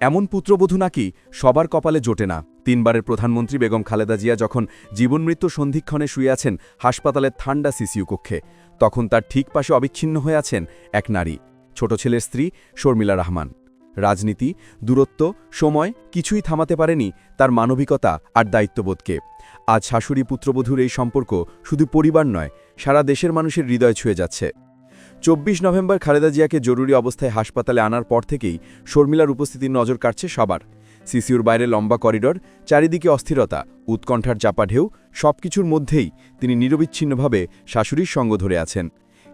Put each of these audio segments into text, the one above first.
এমন পুত্রবধূ নাকি সবার কপালে জোটে না। তিনবারের প্রধানমন্ত্রী বেগম খালেদা জিয়া যখন জীবনমৃত্যু সন্ধিক্ষণে শুয়ে আছেন হাসপাতালের ঠান্ডা সিসিউ কক্ষে, তখন তার ঠিক পাশে অবিচ্ছিন্ন হয়ে আছেন এক নারী, ছোট ছেলের স্ত্রী শর্মিলা রহমান। রাজনীতি, দূরত্ব, সময় কিছুই থামাতে পারেনি তার মানবিকতা আর দায়িত্ববোধকে। আজ শাশুড়ি পুত্রবধূর এই সম্পর্ক শুধু পরিবার নয়, সারা দেশের মানুষের হৃদয় ছুঁয়ে যাচ্ছে। চব্বিশ নভেম্বর খালেদা জিয়াকে জরুরি অবস্থায় হাসপাতালে আনার পর থেকেই শর্মিলার উপস্থিতির নজর কাটছে সবার। সিসিউর বাইরে লম্বা করিডর, চারিদিকে অস্থিরতা, উৎকণ্ঠার চাপা ঢেউ, সবকিছুর মধ্যেই তিনি নিরবিচ্ছিন্নভাবে শাশুড়ির সঙ্গ ধরে আছেন।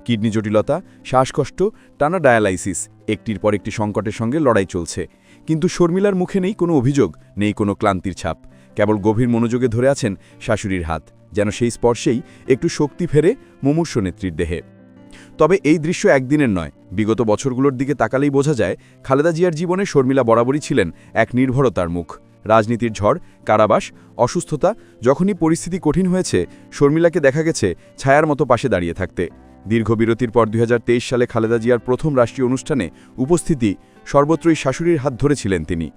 কিডনি জটিলতা, শ্বাসকষ্ট, টানা ডায়ালাইসিস, একটির পর একটি সংকটের সঙ্গে লড়াই চলছে। কিন্তু শর্মিলার মুখে নেই কোনো অভিযোগ, নেই কোনো ক্লান্তির ছাপ। কেবল গভীর মনোযোগে ধরে আছেন শাশুড়ির হাত, যেন সেই স্পর্শেই একটু শক্তি ফেরে মুমূর্ষ নেত্রীর দেহে। তবে এই দৃশ্য একদিনের নয়। বিগত বছরগুলোর দিকে তাকালেই বোঝা যায়, খালেদা জিয়ার জীবনে শর্মিলা বরাবরই ছিলেন এক নির্ভরতার মুখ। রাজনীতির ঝড়, কারাবাস, অসুস্থতা যখনই পরিস্থিতি কঠিন হয়েছে, শর্মিলাকে দেখা গেছে ছায়ার মতো পাশে দাঁড়িয়ে থাকতে। দীর্ঘ বিরতির পর দুই হাজার তেইশ সালে খালেদা জিয়ার প্রথম রাষ্ট্রীয় অনুষ্ঠানে উপস্থিতি সর্বত্রই শাশুড়ির হাত ধরেছিলেন তিনি।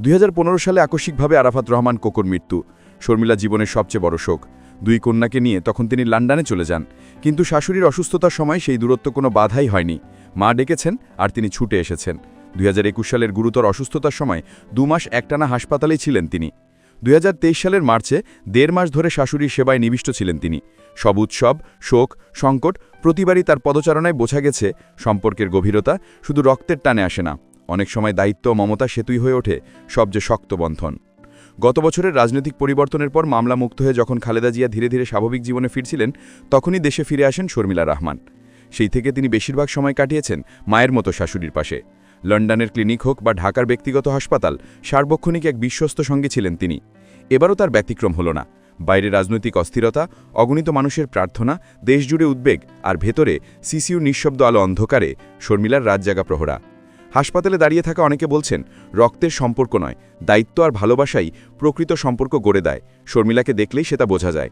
দুই হাজার পনেরো সালে আকস্মিকভাবে আরাফাত রহমান কোকর মৃত্যু। শর্মিলা জীবনের সবচেয়ে বড় শোক। দুই কন্যাকে নিয়ে তখন তিনি লন্ডনে চলে যান। কিন্তু শাশুড়ির অসুস্থতার সময় সেই দূরত্ব কোনো বাধাই হয়নি। মা ডেকেছেন আর তিনি ছুটে এসেছেন। দুই হাজার একুশ সালের গুরুতর অসুস্থতার সময় দু মাস একটানা হাসপাতালেই ছিলেন তিনি। দুই হাজার তেইশ সালের মার্চে দেড় মাস ধরে শাশুড়ির সেবায় নিবিষ্ট ছিলেন তিনি। সব উৎসব, শোক, সংকট প্রতিবারই তার পদচারণায় বোঝা গেছে সম্পর্কের গভীরতা শুধু রক্তের টানে আসে না। অনেক সময় দায়িত্ব মমতা সেতুই হয়ে ওঠে সবচেয়ে শক্ত বন্ধন। গত বছরের রাজনৈতিক পরিবর্তনের পর মামলা মুক্ত হয়ে যখন খালেদা জিয়া ধীরে ধীরে স্বাভাবিক জীবনে ফিরছিলেন, তখনই দেশে ফিরে আসেন শর্মিলা রহমান। সেই থেকে তিনি বেশিরভাগ সময় কাটিয়েছেন মায়ের মতো শাশুড়ির পাশে। লন্ডনের ক্লিনিক হোক বা ঢাকার ব্যক্তিগত হাসপাতাল, সার্বক্ষণিক এক বিশ্বস্ত সঙ্গে ছিলেন তিনি। এবারও তার ব্যতিক্রম হল না। বাইরে রাজনৈতিক অস্থিরতা, অগণিত মানুষের প্রার্থনা, দেশজুড়ে উদ্বেগ আর ভেতরে সিসিউ নিঃশব্দ আলো অন্ধকারে শর্মিলার রাতজাগা প্রহরা। হাসপাতালে দাঁড়িয়ে থাকা অনেকে বলছেন, রক্তের সম্পর্ক নয়, দায়িত্ব আর ভালোবাসাই প্রকৃত সম্পর্ক গড়ে দেয়। শর্মিলাকে দেখলেই সেটা বোঝা যায়।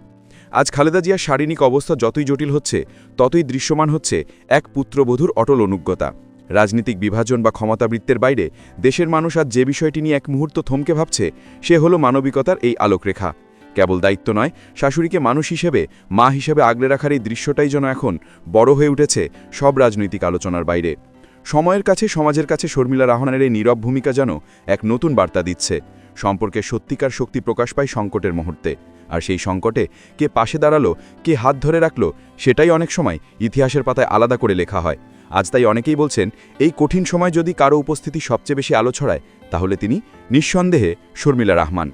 আজ খালেদা জিয়ার শারীরিক অবস্থা যতই জটিল হচ্ছে, ততই দৃশ্যমান হচ্ছে এক পুত্রবধূর অটল অনুজ্ঞতা। রাজনীতিক বিভাজন বা ক্ষমতাবৃত্তের বাইরে দেশের মানুষ আজ যে বিষয়টি নিয়ে এক মুহূর্ত থমকে ভাবছে, সে হলো মানবিকতার এই আলোকরেখা। কেবল দায়িত্ব নয়, শাশুড়িকে মানুষ হিসেবে, মা হিসেবে আগলে রাখার এই দৃশ্যটাই যেন এখন বড় হয়ে উঠেছে সব রাজনৈতিক আলোচনার বাইরে। সময়ের কাছে, সমাজের কাছে শর্মিলা রাহনানের এই নীরব ভূমিকা যেন এক নতুন বার্তা দিচ্ছে। সম্পর্কে সত্যিকার শক্তি প্রকাশ পায় সংকটের মুহূর্তে। আর সেই সংকটে কে পাশে দাঁড়াল, কে হাত ধরে রাখল, সেটাই অনেক সময় ইতিহাসের পাতায় আলাদা করে লেখা হয়। আজ তাই অনেকেই বলছেন, এই কঠিন সময় যদি কারও উপস্থিতি সবচেয়ে বেশি আলো ছড়ায়, তাহলে তিনি নিঃসন্দেহে শর্মিলা রহমান।